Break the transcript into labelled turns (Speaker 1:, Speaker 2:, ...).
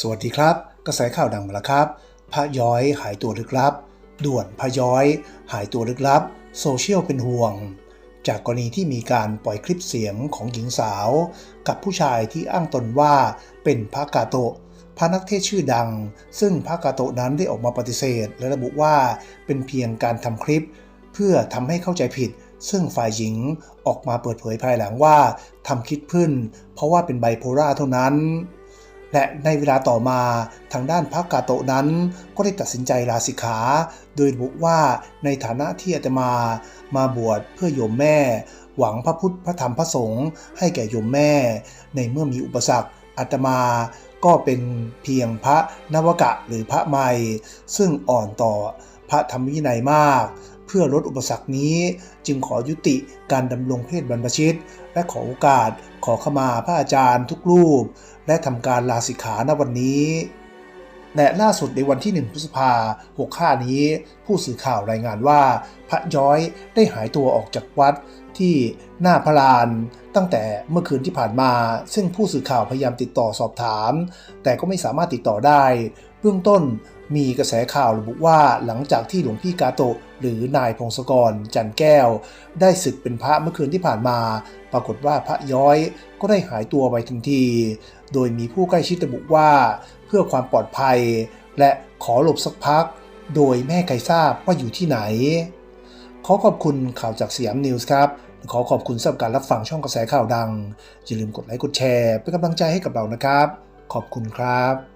Speaker 1: สวัสดีครับ กระแสข่าวดังมาแล้วครับ พระย้อยหายตัวลึกลับ ด่วนพระย้อย หายตัวลึกลับ โซเชียลเป็นห่วง จากกรณีที่มีการปล่อยคลิปเสียงของหญิงสาว กับผู้ชายที่อ้างตนว่าเป็นพระกาโตะพระนักเทศชื่อดัง ซึ่งพระกาโตะนั้นได้ออกมาปฏิเสธ และระบุว่าเป็นเพียงการทำคลิป เพื่อทำให้เข้าใจผิด ซึ่งฝ่ายหญิงออกมาเปิดเผยภายหลังว่าทำคลิปขึ้น เพราะว่าเป็นไบโพล่าเท่านั้น และในเวลาต่อมาทางด้านพระกาโตะนั้น ก็ได้ตัดสินใจลาสิกขา โดยบุว่าในฐานะที่อาตมามาบวชเพื่อโยมแม่ หวังพระพุทธพระธรรมพระสงฆ์ให้แก่โยมแม่ ในเมื่อมีอุปสรรคอาตมาก็เป็นเพียงพระนวกะหรือพระใหม่ ซึ่งอ่อนต่อพระธรรมวินัยมาก พื่อลดอุปสรรคนี้ จึงขอยุติการดำรงเพศบรรพชิต และขอโอกาสขอขมาพระอาจารย์ทุกรูป และทำการลาสิกขาณวันนี้และล่าสุดในวันที่ 1 พฤษภา65 นี้ ผู้สื่อข่าวรายงานว่า พระย้อยได้หายตัวออกจากวัดที่หน้าพระลาน ตั้งแต่เมื่อคืนที่ผ่านมา ซึ่งผู้สื่อข่าวพยายามติดต่อสอบถาม แต่ก็ไม่สามารถติดต่อได้ เบื้องต้นมีกระแสข่าวระบุว่าหลังจากที่หลวงพี่กาโตะหรือนายพงศกร จันแก้ว ได้ศึกเป็นพระเมื่อคืนที่ผ่านมา ปรากฏว่าพระย้อยก็ได้หายตัวไปทันที โดยมีผู้ใกล้ชิดระบุว่า เพื่อความปลอดภัย และขอหลบสักพัก โดยไม่ใครทราบว่าอยู่ที่ไหน ขอขอบคุณข่าวจากสยามนิวส์ครับ ขอขอบคุณสำหรับการรับฟังช่องกระแสข่าวดังอย่าลืมกดไลค์กดแชร์เป็นกำลังใจให้กับเรานะครับ ขอบคุณครับ